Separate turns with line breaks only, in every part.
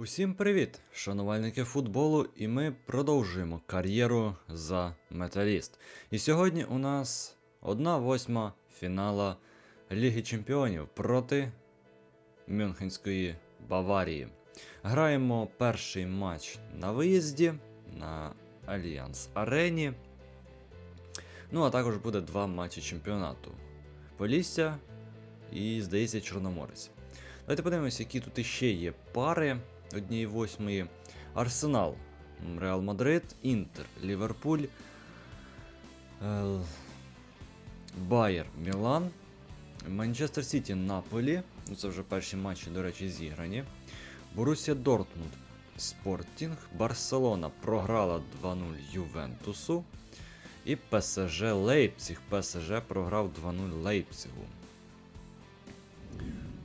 Усім привіт, шанувальники футболу, і ми продовжуємо кар'єру за металіст. І сьогодні у нас 1-8 фінала Ліги Чемпіонів проти Мюнхенської Баварії. Граємо перший матч на виїзді на Альянс Арені. Ну, а також буде два матчі чемпіонату: Полісся і, здається, Чорноморець. Давайте подивимося, які тут іще є пари однієї восьмої. Арсенал, Реал Мадрид, Інтер, Ліверпуль, е, Байер, Мілан, Манчестер Сіті, Наполі. Ну, це вже перші матчі, до речі, зіграні. Борусія Дортмунд, Спортінг, Барселона програла 2-0 Ювентусу. І ПСЖ Лейпціг. ПСЖ програв 2-0 Лейпцигу.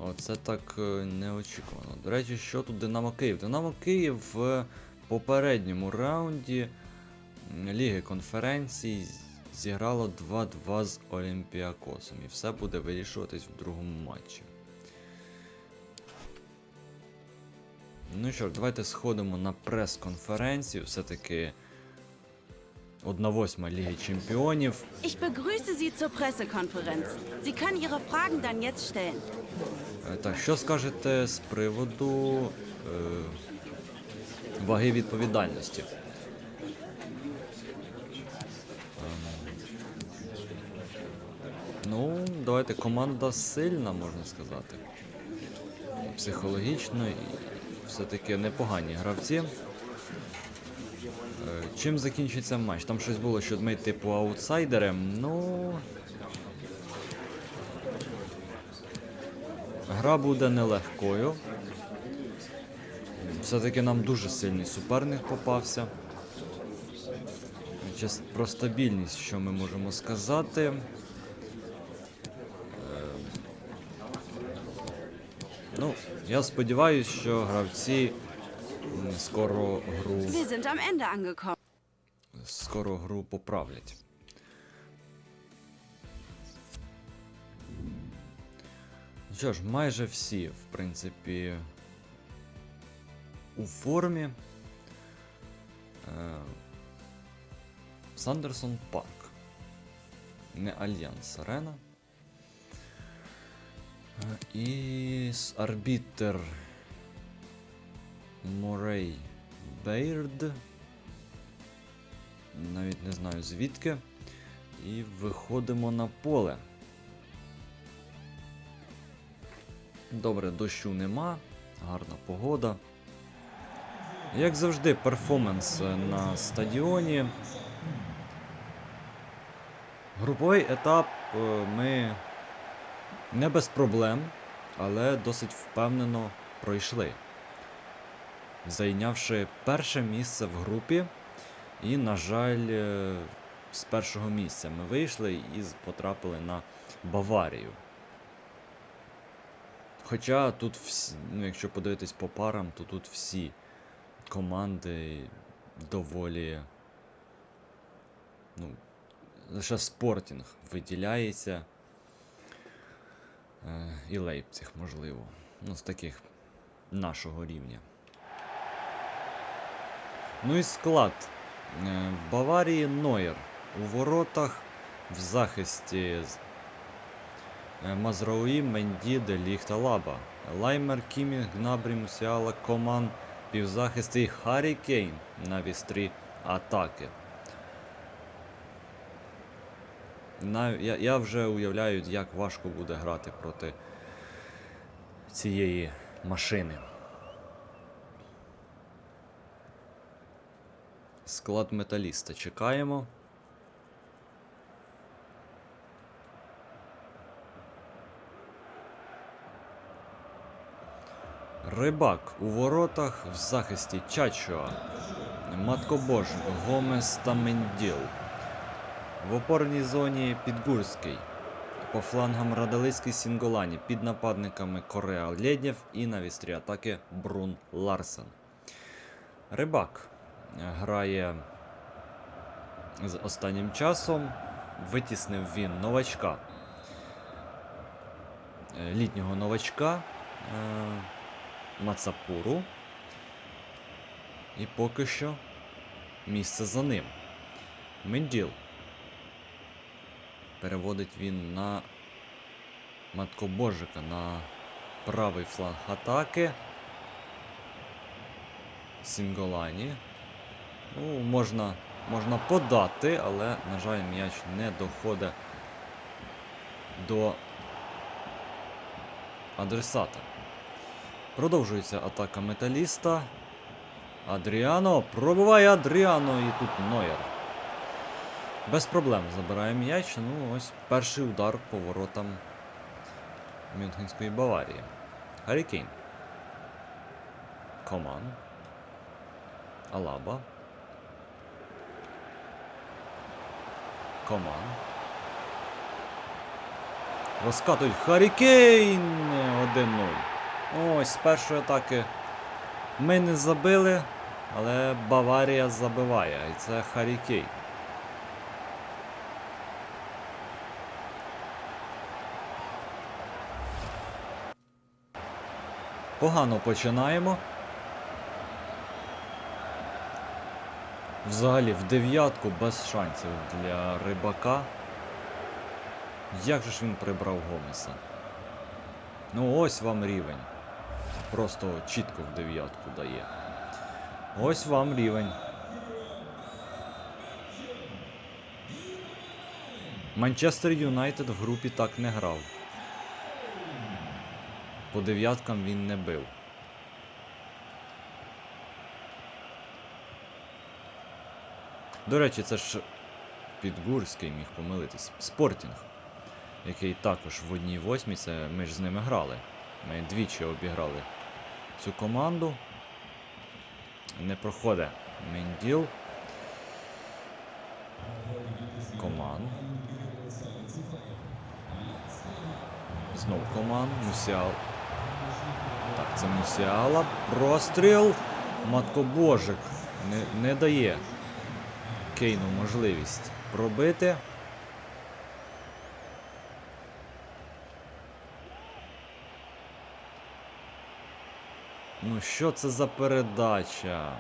Оце так е, неочікувано. До речі, що тут Динамо Київ? Динамо Київ в попередньому раунді Ліги конференцій зіграло 2-2 з Олімпіакосом. І все буде вирішуватись в другому матчі. Ну що ж, давайте сходимо на прес-конференцію. Все-таки 1-8 Ліги Чемпіонів.
Ich begrüße Sie zur Pressekonferenz. Sie können Ihre Fragen dann jetzt stellen.
Е, Так, що скажете з приводу е, ваги відповідальності? Ем, Ну, давайте команда сильна, можна сказати. Психологічно і все-таки непогані гравці. Е, Чим закінчиться матч? Там щось було, що ми типу аутсайдери. Ну. Гра буде нелегкою. Все-таки нам дуже сильний суперник попався. Про стабільність, що ми можемо сказати. Е, Ну, я сподіваюся, що гравці скоро гру, скоро гру поправлять. Що ж, майже всі, в принципі, у формі. Е, Сандерсон Парк. Не Альянс Арена. Е, І арбітер Морей Бейрд. Навіть не знаю звідки. І виходимо на поле. Добре, дощу нема, гарна погода. Як завжди, перформанс е, на стадіоні. Груповий етап е, ми не без проблем, але досить впевнено пройшли. Зайнявши перше місце в групі, і, на жаль, е, з першого місця ми вийшли і потрапили на Баварію. Хоча тут всі, ну, якщо подивитись по парам, то тут всі команди доволі. Ну, лише Спортінг виділяється. Е, і Лейпциг, можливо. Ну, з таких нашого рівня. Ну і склад. Е, В Баварії Нойер. У воротах в захисті Мазрауї, Менді, Деліг та Лаба. Лаймер, Кімі, Гнабрі, Мусіала, Коман, півзахист і Харі Кейн на вістрі атаки. Я, я вже уявляю, як важко буде грати проти цієї машини. Склад металіста чекаємо. Рибак у воротах в захисті Чачуа, Маткобож, Гомес та Менділ. В опорній зоні Підгурський. По флангам Радалицький Сінголані. Під нападниками Кореа Лєднєв і на вістрі атаки Брун Ларсен. Рибак грає з останнім часом. Витіснив він новачка. Е, Літнього новачка. Мацапуру. І поки що місце за ним. Менділ. Переводить він на Маткобожика на правий фланг атаки. Сінголані. Ну, можна, можна подати, але, на жаль, м'яч не доходить до адресата. Продовжується атака металіста. Адріано. Пробиває Адріано і тут Нойер. Без проблем забирає м'яч. Ну, ось перший удар по воротам Мюнхенської Баварії. Гаррі Кейн. Коман. Алаба. Коман. Розкатують Харі Кейн 1-0. Ось з першої атаки ми не забили, але Баварія забиває. І це Харі Кейн. Погано починаємо. Взагалі в дев'ятку без шансів для рибака. Як же ж він прибрав Гомеса? Ну ось вам рівень. Просто чітко в дев'ятку дає. Ось вам рівень. Манчестер Юнайтед в групі так не грав. По дев'яткам він не бив. До речі, це ж Підгурський міг помилитись. Спортінг, який також в одній восьмій, це ми ж з ними грали. Ми двічі обіграли цю команду. Не проходить Менділ. Коман. Знов коман. Мусіал. Так, це Мусіала. Простріл. Маткобожик. Не, не дає Кейну можливість пробити. Ну, що це за передача?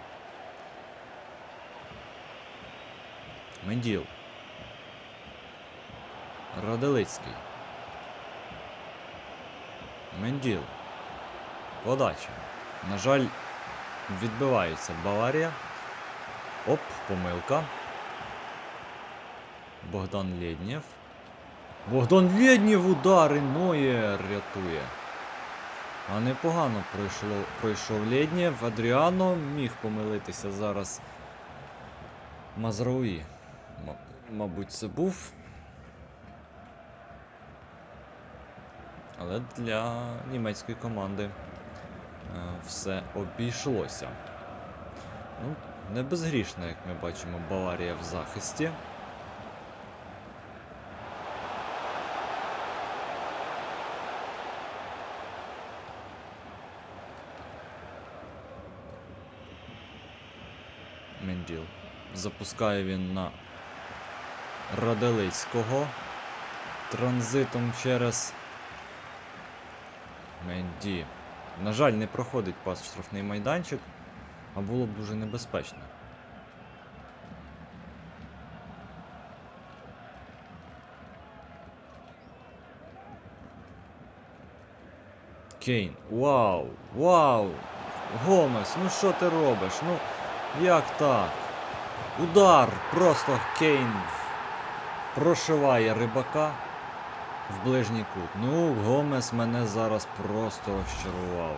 Менділ. Раделицький. Менділ. Подача. На жаль, відбивається Баварія. Оп, помилка. Богдан Лєднєв. Богдан Лєднєв удари Ноєр рятує. А непогано пройшло, пройшов Лєднєв. Адріано міг помилитися зараз. Мазрауї. Мабуть, це був. Але для німецької команди е, все обійшлося. Ну, не безгрішна, як ми бачимо, Баварія в захисті. Менділ. Запускає він на Раделицького. Транзитом через Менді. На жаль, не проходить пас штрафний майданчик, а було б дуже небезпечно. Кейн. Вау! Вау! Гомес, ну що ти робиш? Ну, як так? Удар! Просто Кейн прошиває рибака в ближній кут. Ну, Гомес мене зараз просто розчарував.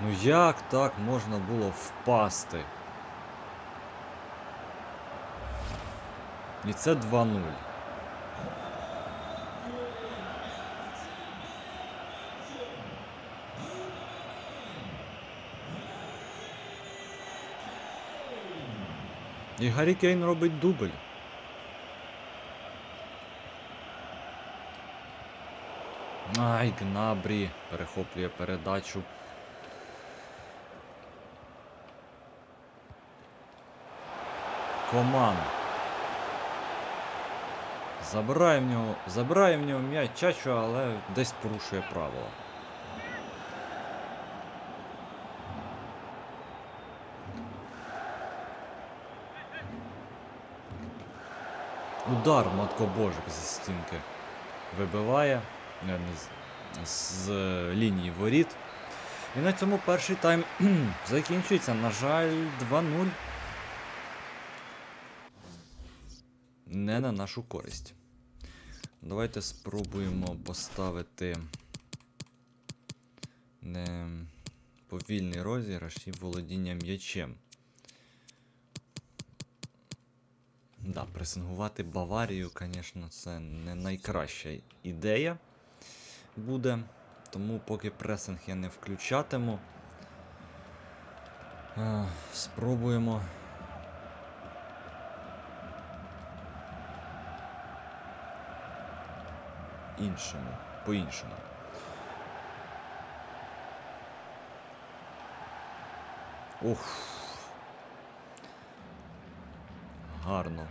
Ну як так можна було впасти? І це 2-0. І Гаррі Кейн робить дубль. Ай, Гнабрі перехоплює передачу. Коман. Забирає в нього, забирає в нього м'яч але десь порушує правила. Удар матко маткобожик зі стінки вибиває не з, е, лінії воріт. І на цьому перший тайм закінчується. На жаль, 2-0. Не на нашу користь. Давайте спробуємо поставити не повільний розіграш і володіння м'ячем. Да, пресингувати Баварію, звісно, це не найкраща ідея буде. Тому поки пресинг я не включатиму. Е, Спробуємо. Іншому, по-іншому. Ух. Гарно.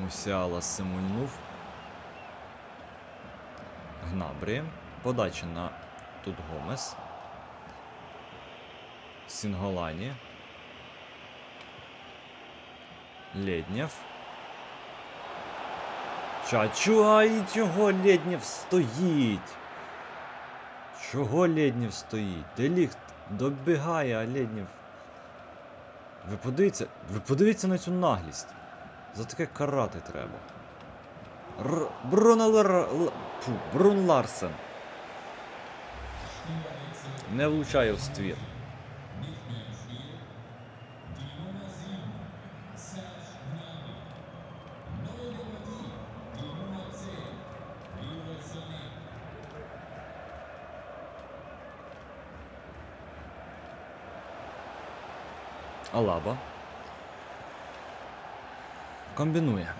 Мусіала симульнув. Гнабрі. Подача на тут Гомес. Сінголані. Леднєв. Чачу, ай, чого Леднєв стоїть? Чого Леднєв стоїть? Деліхт добігає, а Леднєв. Ви подивіться, ви подивіться на цю наглість. За таке карати треба. Р... Бруно Лар... Фу, Брун Ларсен. Не влучає в ствір. Алаба. Комбінує.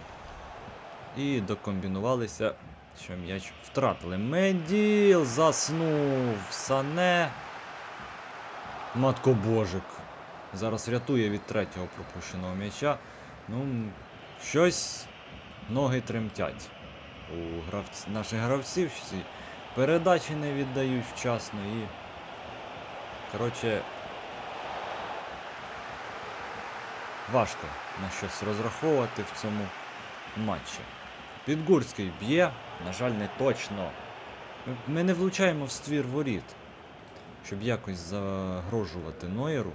І докомбінувалися, що м'яч втратили. Менділ заснув. Сане. Матко Божик. Зараз рятує від третього пропущеного м'яча. Ну, щось ноги тремтять. У гравць... наших гравців всі передачі не віддають вчасно і. Коротше. Важко на щось розраховувати в цьому матчі. Підгурський б'є, на жаль, не точно. Ми- не влучаємо в ствір воріт, щоб якось загрожувати Нойеру.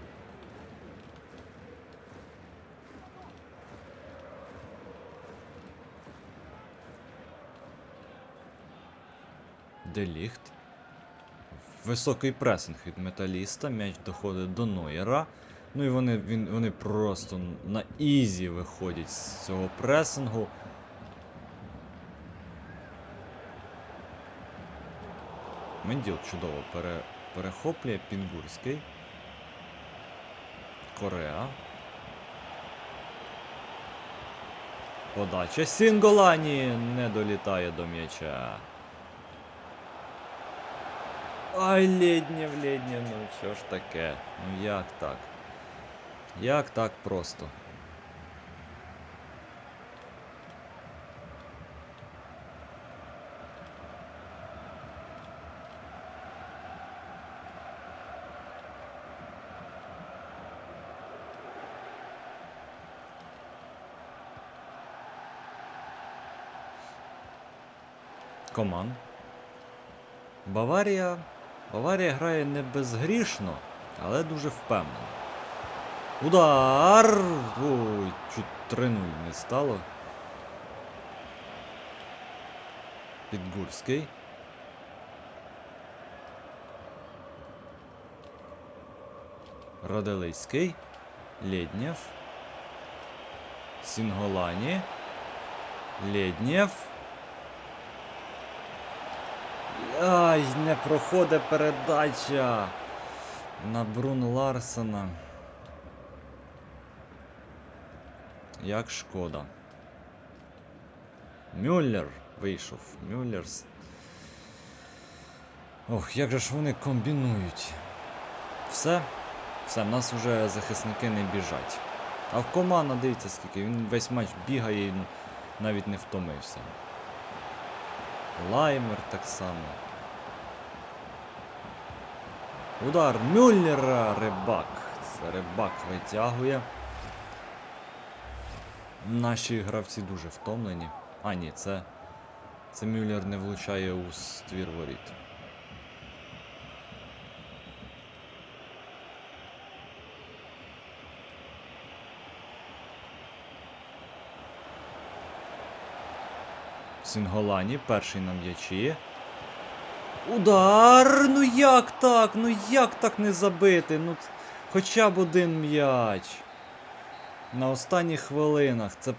Деліхт. Високий пресинг від металіста. М'яч доходить до Нойера. Ну і вони, він, вони просто на ізі виходять з цього пресингу. Менділ чудово пере, перехоплює Пінгурський. Кореа. Подача Сінголані не долітає до м'яча. Ай, леднєв, леднєв, ну що ж таке? Ну як так? Як так просто? Команд. Баварія. Баварія грає не безгрішно, але дуже впевнено. Удар! Ой, чуть 3-0 не стало. Підгурський. Роделицький. Леднєв. Сінголані. Леднєв. Ай, не проходить передача на Брун Ларсена. Як шкода. Мюллер вийшов. Мюллер. Ох, як же ж вони комбінують. Все. Все, в нас вже захисники не біжать. А в команда, дивіться скільки, він весь матч бігає і навіть не втомився. Лаймер так само. Удар Мюллера, рибак. Це рибак витягує. Наші гравці дуже втомлені. А, ні, це. Це Мюллер не влучає у ствір воріт. Сінголані, перший на м'ячі. Удар! Ну як так? Ну як так не забити? Ну хоча б один м'яч. На останніх хвилинах це б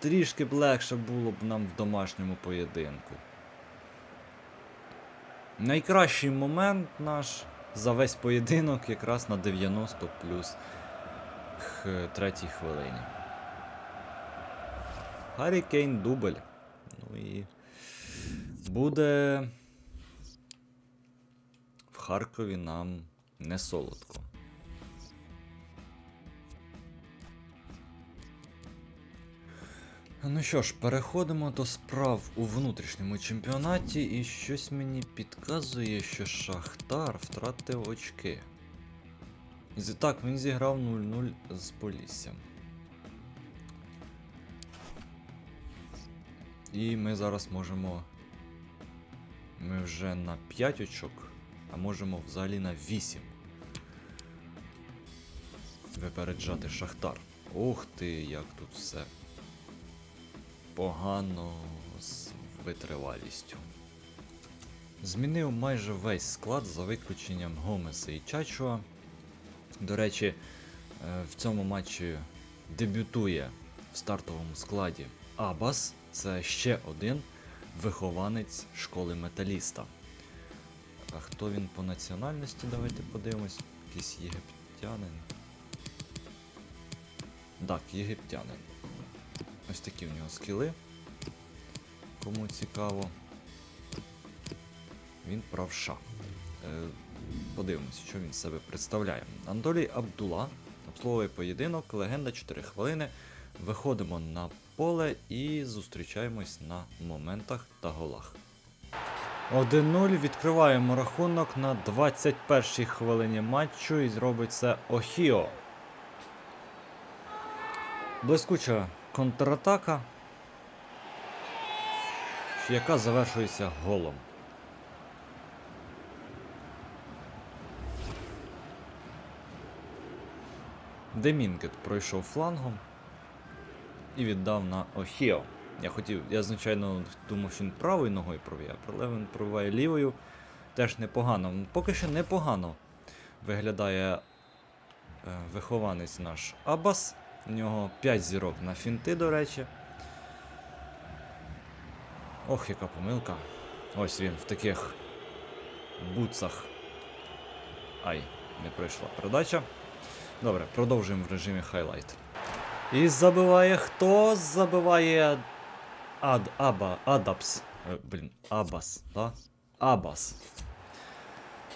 трішки б легше було б нам в домашньому поєдинку. Найкращий момент наш за весь поєдинок якраз на 90 плюс третій хвилині. Гаррі Кейн дубль. Ну і буде в Харкові нам не солодко. Ну що ж, переходимо до справ у внутрішньому чемпіонаті, і щось мені підказує, що Шахтар втратив очки. Так, він зіграв 0-0 з Поліссям. І ми зараз можемо. Ми вже на 5 очок, а можемо взагалі на 8. Випереджати Шахтар. Ух ти, як тут все погано з витривалістю. Змінив майже весь склад за виключенням Гомеса і Чачуа. До речі, е, в цьому матчі дебютує в стартовому складі Абас. Це ще один вихованець школи металіста. А хто він по національності? Давайте подивимось. Якийсь єгиптянин. Так, єгиптянин. Ось такі в нього скіли. Кому цікаво. Він правша. Е, подивимось, що він себе представляє. Анатолій Абдула обслуговує поєдинок, легенда 4 хвилини. Виходимо на поле і зустрічаємось на моментах та голах. 1-0 відкриваємо рахунок на 21-й хвилині матчу і зробить це Охіо. Блискуча контратака, яка завершується голом. Демінкет пройшов флангом і віддав на Охіо. Я хотів, я звичайно думав, що він правою ногою проб'є, але він пробиває лівою. Теж непогано. Поки що непогано виглядає е, вихованець наш Абас. У нього 5 зірок на фінти, до речі. Ох, яка помилка. Ось він в таких буцах. Ай, не пройшла передача. Добре, продовжуємо в режимі хайлайт. І забиває хто? Забиває Ад, Аба, Адапс. Е, Блін, Абас, да? Абас.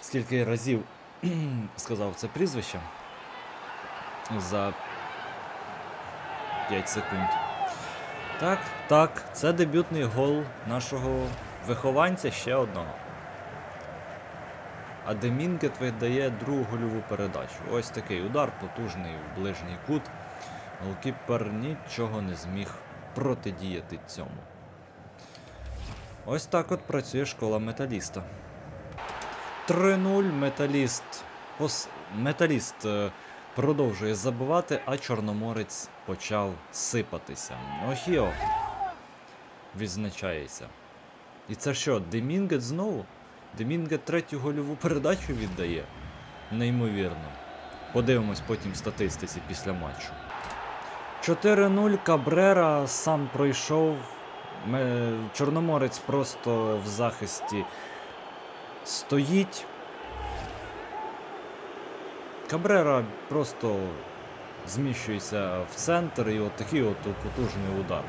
Скільки разів сказав це прізвище? За 5 секунд. Так, так, це дебютний гол нашого вихованця ще одного. А Демінкет видає другу гольову передачу. Ось такий удар, потужний в ближній кут. Голкіпер нічого не зміг протидіяти цьому. Ось так от працює школа металіста. 3-0 металіст. Пос... Металіст е, продовжує забивати, а Чорноморець почав сипатися. Охіо відзначається. І це що, Демінгет знову? Демінгет третю гольову передачу віддає. Неймовірно. Подивимось потім статистиці після матчу. 4-0 Кабрера сам пройшов. Чорноморець просто в захисті стоїть. Кабрера просто зміщується в центр і от такий от потужний удар.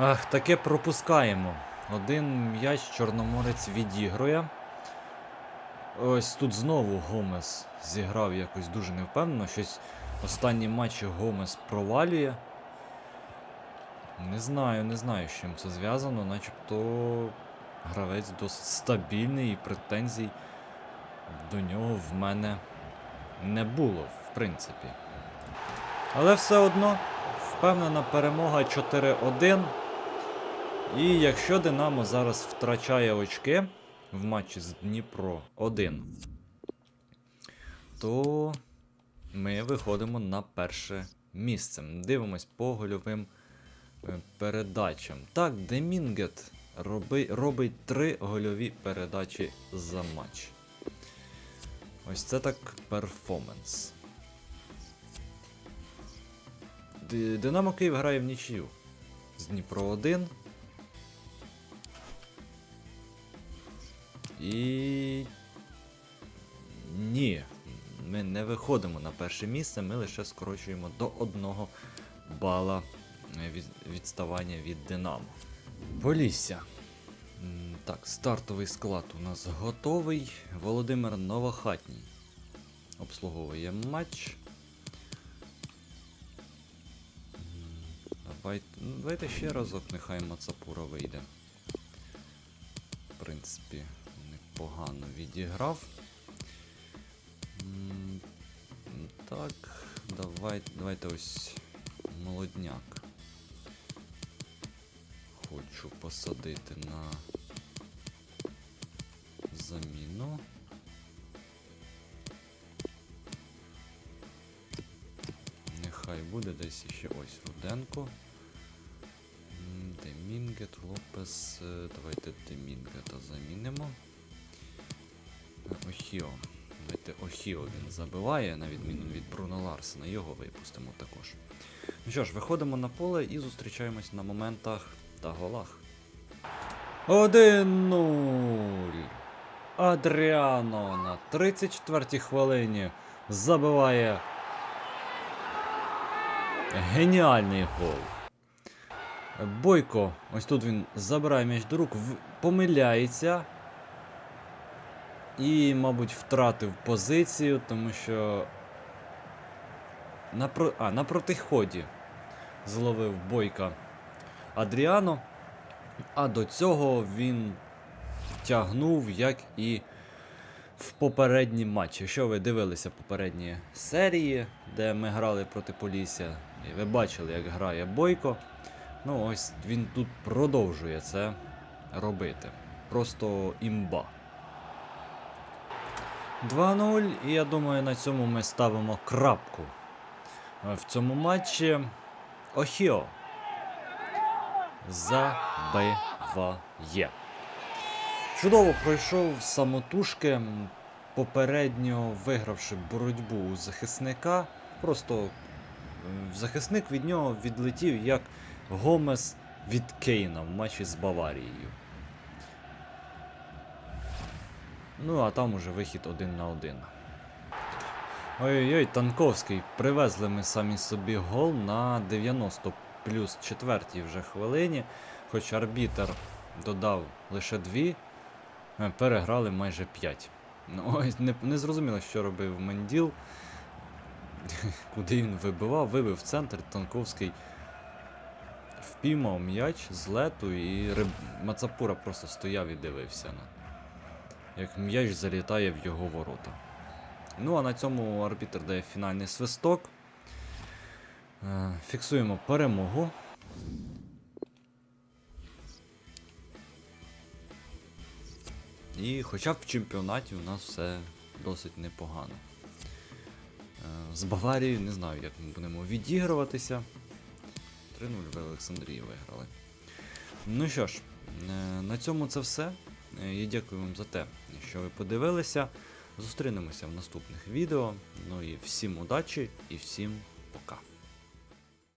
Ах, таке пропускаємо. Один м'яч Чорноморець відігрує. Ось тут знову Гомес зіграв якось дуже невпевнено. Щось останні матчі Гомес провалює. Не знаю, не знаю, з чим це зв'язано, начебто гравець досить стабільний і претензій до нього в мене не було, в принципі. Але все одно впевнена перемога 4-1. І якщо Динамо зараз втрачає очки в матчі з Дніпро 1, то ми виходимо на перше місце. Дивимось по гольовим е, передачам. Так, Демінгет роби, робить три гольові передачі за матч. Ось це так перформанс. Динамо Київ грає в нічию. З Дніпро 1. І. Ні. Ми не виходимо на перше місце, ми лише скорочуємо до одного бала від, відставання від Динамо. Полісся. Так, стартовий склад у нас готовий. Володимир Новохатній обслуговує матч. Давайте, ну, давайте ще разок, нехай Мацапура вийде. В принципі, непогано відіграв. Так, давай, давайте ось молодняк. Хочу посадити на заміну. Нехай буде десь ще ось Руденко. Демінгет, Лопес. е, Давайте Демінгета замінимо. Е, Охіо. Давайте Охіо він забиває, на відміну від Бруно Ларсена. Його випустимо також. Ну що ж, виходимо на поле і зустрічаємось на моментах та голах. 1-0. Адріано на 34-й хвилині забиває геніальний гол. Бойко, ось тут він забирає м'яч до рук, помиляється. І, мабуть, втратив позицію, тому що. На, про... а, на протиході зловив Бойка Адріано. А до цього він тягнув, як і в попередній матчі. Якщо ви дивилися попередні серії, де ми грали проти Полісся, і ви бачили, як грає Бойко. Ну, ось він тут продовжує це робити. Просто імба. 2-0, і я думаю, на цьому ми ставимо крапку. В цьому матчі Охіо забиває. Чудово пройшов самотужки, попередньо вигравши боротьбу у захисника. Просто захисник від нього відлетів як Гомес від Кейна в матчі з Баварією. Ну, а там уже вихід один на один. Ой-ой-ой, Танковський. Привезли ми самі собі гол на 90 плюс четвертій вже хвилині. Хоч арбітер додав лише дві, е, переграли майже 5. Ну, ось не, не зрозуміло, що робив Менділ. Куди він вибивав, вибив центр, Танковський впіймав м'яч з лету і Риб... Мацапура просто стояв і дивився на. Як м'яч залітає в його ворота. Ну а на цьому арбітр дає фінальний свисток. Е, Фіксуємо перемогу. І хоча б в чемпіонаті у нас все досить непогано. Е, З Баварією не знаю, як ми будемо відігруватися. 3-0 в Олександрії виграли. Ну що ж, е, на цьому це все. Я дякую вам за те, що ви подивилися. Зустрінемося в наступних відео. Ну і всім удачі і всім